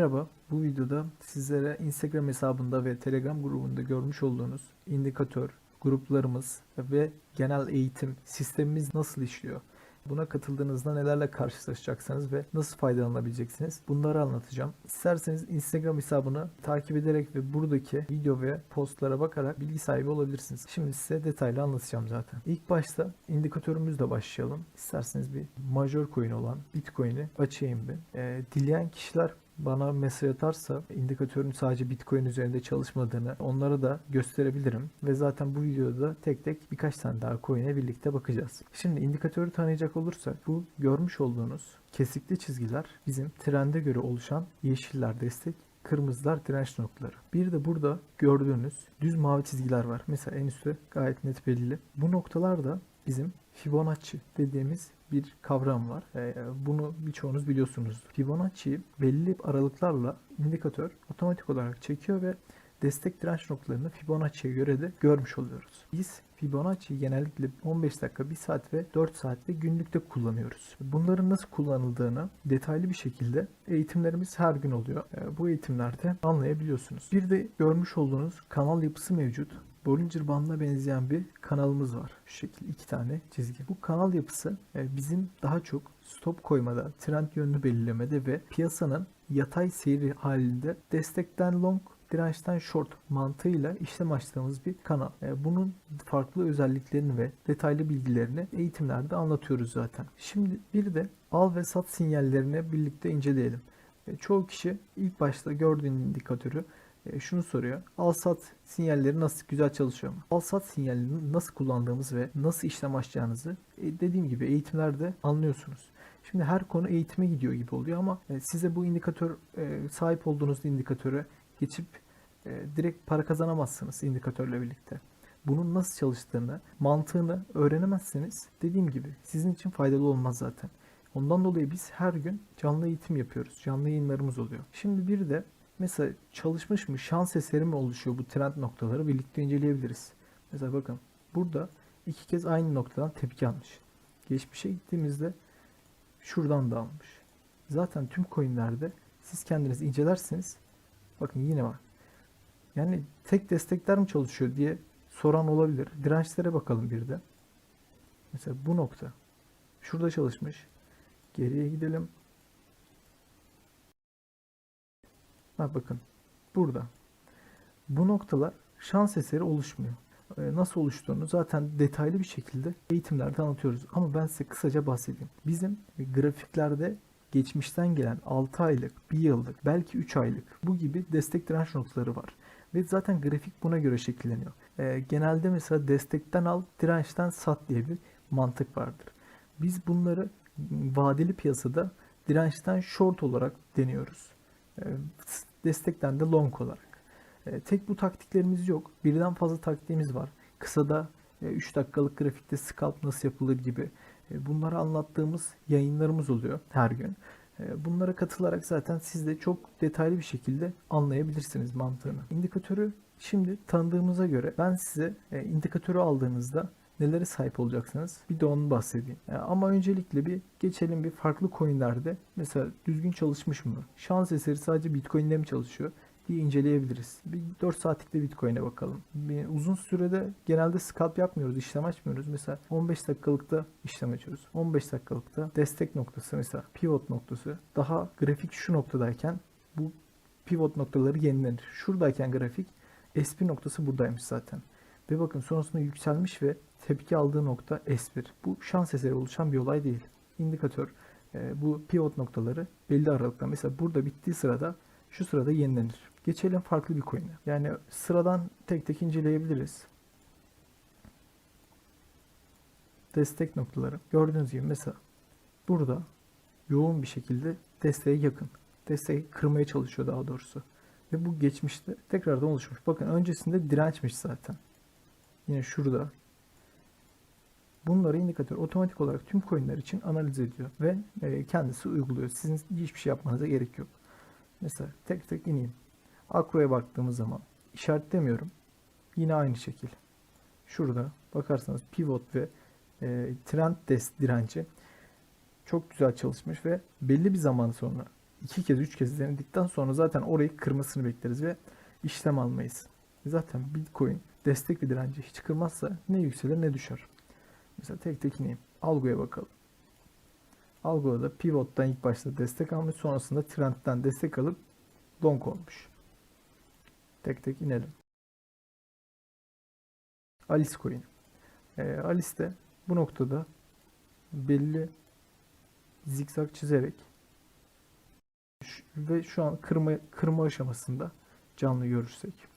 Merhaba, bu videoda sizlere Instagram hesabında ve Telegram grubunda görmüş olduğunuz indikatör, gruplarımız ve genel eğitim sistemimiz nasıl işliyor? Buna katıldığınızda nelerle karşılaşacaksınız ve nasıl faydalanabileceksiniz? Bunları anlatacağım. İsterseniz Instagram hesabını takip ederek ve buradaki video ve postlara bakarak bilgi sahibi olabilirsiniz. Şimdi size detaylı anlatacağım zaten. İlk başta indikatörümüzle başlayalım. İsterseniz bir major coin olan Bitcoin'i açayım bir. Ee, dileyen kişiler bana mesaj atarsa indikatörün sadece Bitcoin üzerinde çalışmadığını onlara da gösterebilirim. Ve zaten bu videoda tek tek birkaç tane daha coin'e birlikte bakacağız. Şimdi indikatörü tanıyacak olursak bu görmüş olduğunuz kesikli çizgiler bizim trende göre oluşan yeşiller destek, kırmızılar direnç noktaları. Bir de burada gördüğünüz düz mavi çizgiler var. Mesela en üstte gayet net belli. Bu noktalar da bizim Fibonacci dediğimiz bir kavram var. Ee, bunu birçoğunuz biliyorsunuz. Fibonacci'yi belli aralıklarla indikatör otomatik olarak çekiyor ve destek direnç noktalarını Fibonacci'ye göre de görmüş oluyoruz. Biz Fibonacci'yi genellikle 15 dakika, 1 saat ve 4 saat ve günlükte kullanıyoruz. Bunların nasıl kullanıldığını detaylı bir şekilde eğitimlerimiz her gün oluyor. Ee, Bu eğitimlerde anlayabiliyorsunuz. Bir de görmüş olduğunuz kanal yapısı mevcut. Bollinger bandına benzeyen bir kanalımız var. Şu şekilde iki tane çizgi. Bu kanal yapısı e, bizim daha çok stop koymada, trend yönünü belirlemede ve piyasanın yatay seyri halinde destekten long, dirençten short mantığıyla işlem açtığımız bir kanal. E, Bunun farklı özelliklerini ve detaylı bilgilerini eğitimlerde anlatıyoruz zaten. Şimdi bir de al ve sat sinyallerini birlikte inceleyelim. E, Çoğu kişi ilk başta gördüğün indikatörü şunu soruyor. Al sat sinyalleri nasıl güzel çalışıyor mu? Al sat sinyalini nasıl kullandığımız ve nasıl işlem açacağınızı e, dediğim gibi eğitimlerde anlıyorsunuz. Şimdi her konu eğitime gidiyor gibi oluyor ama e, size bu indikatör e, sahip olduğunuz indikatöre geçip direkt para kazanamazsınız indikatörle birlikte. Bunun nasıl çalıştığını, mantığını öğrenemezseniz dediğim gibi sizin için faydalı olmaz zaten. Ondan dolayı biz her gün canlı eğitim yapıyoruz. Canlı yayınlarımız oluyor. Şimdi bir de Mesela çalışmış mı, şans eseri mi oluşuyor bu trend noktaları birlikte inceleyebiliriz. Mesela bakın burada iki kez aynı noktadan tepki almış. Geçmişe gittiğimizde şuradan da almış. Zaten tüm coinlerde siz kendiniz incelerseniz bakın yine var. Yani tek destekler mi çalışıyor diye soran olabilir. Dirençlere bakalım bir de. Mesela bu nokta. Şurada çalışmış. Geriye gidelim. Ha bakın burada. Bu noktalar şans eseri oluşmuyor. Ee, Nasıl oluştuğunu zaten detaylı bir şekilde eğitimlerde anlatıyoruz. Ama ben size kısaca bahsedeyim. Bizim grafiklerde geçmişten gelen 6 aylık, 1 yıllık, belki 3 aylık bu gibi destek direnç noktaları var. Ve zaten grafik buna göre şekilleniyor. Ee, genelde mesela destekten al, dirençten sat diye bir mantık vardır. Biz bunları vadeli piyasada dirençten short olarak deniyoruz. Ee, destekten de long olarak. E, tek bu taktiklerimiz yok. Birden fazla taktiğimiz var. Kısada e, 3 dakikalık grafikte scalp nasıl yapılır gibi e, bunları anlattığımız yayınlarımız oluyor her gün. E, bunlara katılarak zaten siz de çok detaylı bir şekilde anlayabilirsiniz mantığını. İndikatörü şimdi tanıdığımıza göre ben size e, indikatörü aldığınızda nelere sahip olacaksınız? Bir de onu bahsedeyim. E, ama öncelikle bir geçelim bir farklı coinlerde mesela düzgün çalışmış mı? Şans eseri sadece Bitcoin'de mi çalışıyor? diye inceleyebiliriz. Bir 4 saatlik de Bitcoin'e bakalım. Bir uzun sürede genelde scalp yapmıyoruz, işlem açmıyoruz. Mesela 15 dakikalıkta işlem açıyoruz. 15 dakikalıkta destek noktası mesela pivot noktası daha grafik şu noktadayken bu pivot noktaları yenilenir. Şuradayken grafik SP noktası buradaymış zaten. Ve bakın sonrasında yükselmiş ve tepki aldığı nokta S1. Bu şans eseri oluşan bir olay değil. İndikatör e, bu pivot noktaları belli aralıkta mesela burada bittiği sırada şu sırada yenilenir. Geçelim farklı bir coin'e. Yani sıradan tek tek inceleyebiliriz. Destek noktaları. Gördüğünüz gibi mesela burada yoğun bir şekilde desteğe yakın. Desteği kırmaya çalışıyor daha doğrusu. Ve bu geçmişte tekrardan oluşmuş. Bakın öncesinde dirençmiş zaten. Yine şurada. Bunları indikatör otomatik olarak tüm coinler için analiz ediyor ve e, kendisi uyguluyor. Sizin hiçbir şey yapmanıza gerek yok. Mesela tek tek ineyim. Akro'ya baktığımız zaman işaretlemiyorum. Yine aynı şekil. Şurada bakarsanız pivot ve e, trend test direnci çok güzel çalışmış ve belli bir zaman sonra iki kez üç kez denedikten sonra zaten orayı kırmasını bekleriz ve işlem almayız. Zaten Bitcoin destek ve direnci hiç kırmazsa ne yükselir ne düşer. Mesela tek tek ineyim. Algo'ya bakalım. Algo'da pivot'tan ilk başta destek almış sonrasında trendten destek alıp long olmuş. Tek tek inelim. Alice Coin. Ee, Alice de bu noktada belli zikzak çizerek ve şu an kırma kırma aşamasında canlı görürsek.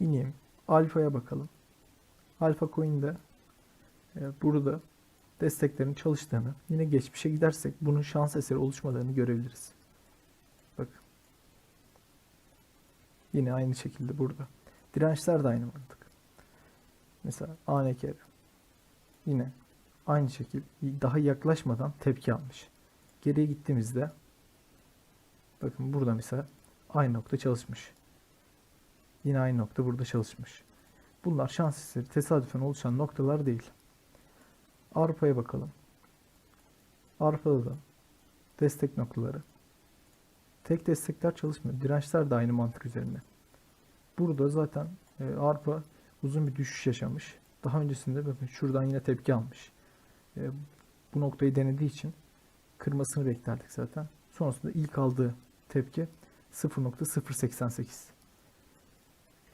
İneyim. Alfa'ya bakalım. Alfa Coin'de e, burada desteklerin çalıştığını, yine geçmişe gidersek bunun şans eseri oluşmadığını görebiliriz. Bakın. Yine aynı şekilde burada. Dirençler de aynı mantık. Mesela ANKR. Yine aynı şekilde daha yaklaşmadan tepki almış. Geriye gittiğimizde bakın burada mesela aynı nokta çalışmış. Yine aynı nokta burada çalışmış. Bunlar şans eseri tesadüfen oluşan noktalar değil. Arpa'ya bakalım. Arpa'da da destek noktaları. Tek destekler çalışmıyor. Dirençler de aynı mantık üzerine. Burada zaten e, arpa uzun bir düşüş yaşamış. Daha öncesinde bakın şuradan yine tepki almış. E, bu noktayı denediği için kırmasını beklerdik zaten. Sonrasında ilk aldığı tepki 0.088.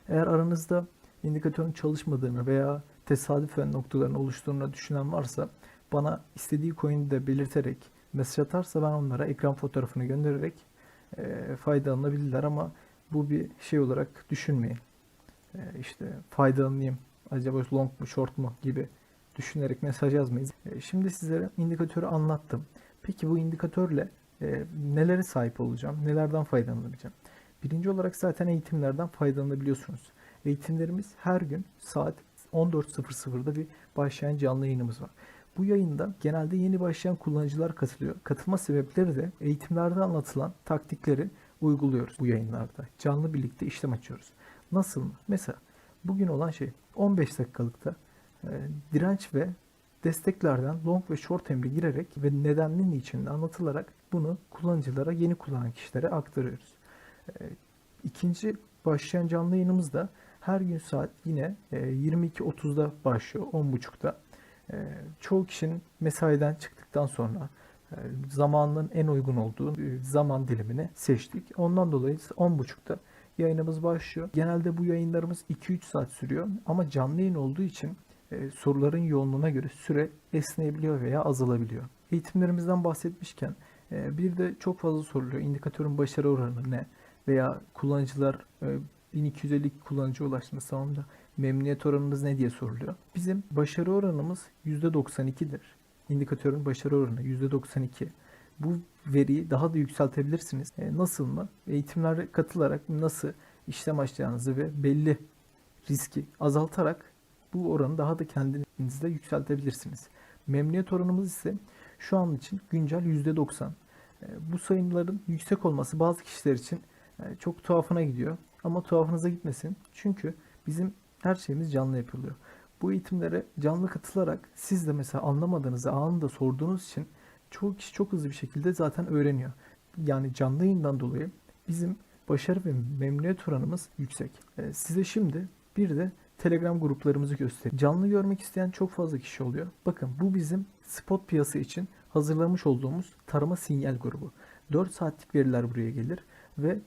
Eğer aranızda indikatörün çalışmadığını veya tesadüfen noktaların oluştuğunu düşünen varsa bana istediği coin'i de belirterek mesaj atarsa ben onlara ekran fotoğrafını göndererek e, faydalanabilirler ama bu bir şey olarak düşünmeyin. E, işte faydalanayım acaba long mu short mu gibi düşünerek mesaj yazmayın. E, şimdi sizlere indikatörü anlattım. Peki bu indikatörle e, nelere sahip olacağım? Nelerden faydalanabileceğim? Birinci olarak zaten eğitimlerden faydalanabiliyorsunuz. Eğitimlerimiz her gün saat 14.00'da bir başlayan canlı yayınımız var. Bu yayında genelde yeni başlayan kullanıcılar katılıyor. Katılma sebepleri de eğitimlerde anlatılan taktikleri uyguluyoruz bu yayınlarda. Canlı birlikte işlem açıyoruz. Nasıl mı? Mesela bugün olan şey 15 dakikalıkta e, direnç ve desteklerden long ve short emri girerek ve nedenli niçin anlatılarak bunu kullanıcılara, yeni kullanan kişilere aktarıyoruz. E, İkinci başlayan canlı yayınımız da her gün saat yine e, 22.30'da başlıyor, 10.30'da. E, çoğu kişinin mesaiden çıktıktan sonra e, zamanın en uygun olduğu e, zaman dilimini seçtik. Ondan dolayı 10.30'da yayınımız başlıyor. Genelde bu yayınlarımız 2-3 saat sürüyor ama canlı yayın olduğu için e, soruların yoğunluğuna göre süre esneyebiliyor veya azalabiliyor. Eğitimlerimizden bahsetmişken e, bir de çok fazla soruluyor. İndikatörün başarı oranı ne? Veya kullanıcılar e, 1250 kullanıcı ulaştığında sonunda memnuniyet oranımız ne diye soruluyor. Bizim başarı oranımız %92'dir. İndikatörün başarı oranı %92. Bu veriyi daha da yükseltebilirsiniz. E, nasıl mı? Eğitimlere katılarak nasıl işlem açacağınızı ve belli riski azaltarak bu oranı daha da kendinizde yükseltebilirsiniz. Memnuniyet oranımız ise şu an için güncel %90. E, Bu sayımların yüksek olması bazı kişiler için e, çok tuhafına gidiyor. Ama tuhafınıza gitmesin. Çünkü bizim her şeyimiz canlı yapılıyor. Bu eğitimlere canlı katılarak siz de mesela anlamadığınızı anında sorduğunuz için çoğu kişi çok hızlı bir şekilde zaten öğreniyor. Yani canlı yayından dolayı bizim başarı ve memnuniyet oranımız yüksek. E, Size şimdi bir de Telegram gruplarımızı göstereyim. Canlı görmek isteyen çok fazla kişi oluyor. Bakın bu bizim spot piyasa için hazırlamış olduğumuz tarama sinyal grubu. 4 saatlik veriler buraya gelir ve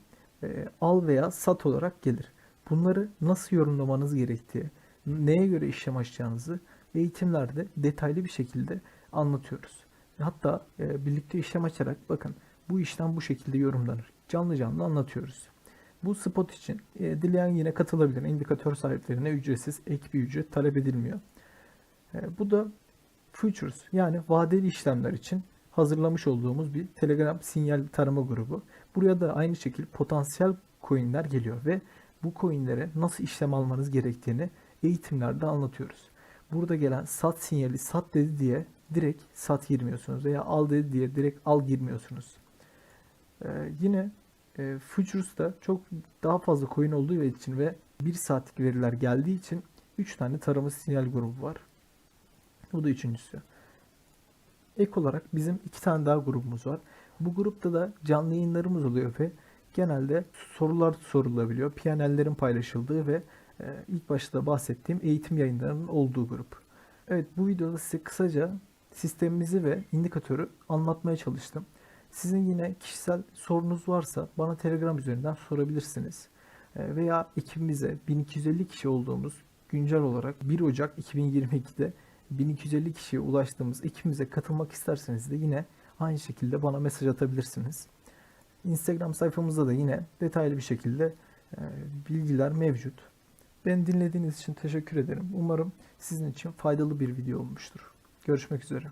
e, al veya sat olarak gelir. Bunları nasıl yorumlamanız gerektiği, neye göre işlem açacağınızı eğitimlerde detaylı bir şekilde anlatıyoruz. Hatta e, birlikte işlem açarak bakın bu işlem bu şekilde yorumlanır. Canlı canlı anlatıyoruz. Bu spot için e, dileyen yine katılabilir. İndikatör sahiplerine ücretsiz ek bir ücret talep edilmiyor. E, bu da futures yani vadeli işlemler için hazırlamış olduğumuz bir Telegram sinyal tarama grubu. Buraya da aynı şekilde potansiyel coinler geliyor ve bu coinlere nasıl işlem almanız gerektiğini eğitimlerde anlatıyoruz. Burada gelen sat sinyali sat dedi diye direkt sat girmiyorsunuz veya al dedi diye direkt al girmiyorsunuz. Ee, yine e, Futures'ta çok daha fazla coin olduğu için ve 1 saatlik veriler geldiği için 3 tane tarama sinyal grubu var. Bu da üçüncüsü. Ek olarak bizim iki tane daha grubumuz var. Bu grupta da canlı yayınlarımız oluyor ve genelde sorular sorulabiliyor. PNL'lerin paylaşıldığı ve e, ilk başta bahsettiğim eğitim yayınlarının olduğu grup. Evet bu videoda size kısaca sistemimizi ve indikatörü anlatmaya çalıştım. Sizin yine kişisel sorunuz varsa bana Telegram üzerinden sorabilirsiniz. E, Veya ekibimize 1250 kişi olduğumuz güncel olarak 1 Ocak 2022'de 1250 kişiye ulaştığımız ekibimize katılmak isterseniz de yine aynı şekilde bana mesaj atabilirsiniz. Instagram sayfamızda da yine detaylı bir şekilde e, bilgiler mevcut. Beni dinlediğiniz için teşekkür ederim. Umarım sizin için faydalı bir video olmuştur. Görüşmek üzere.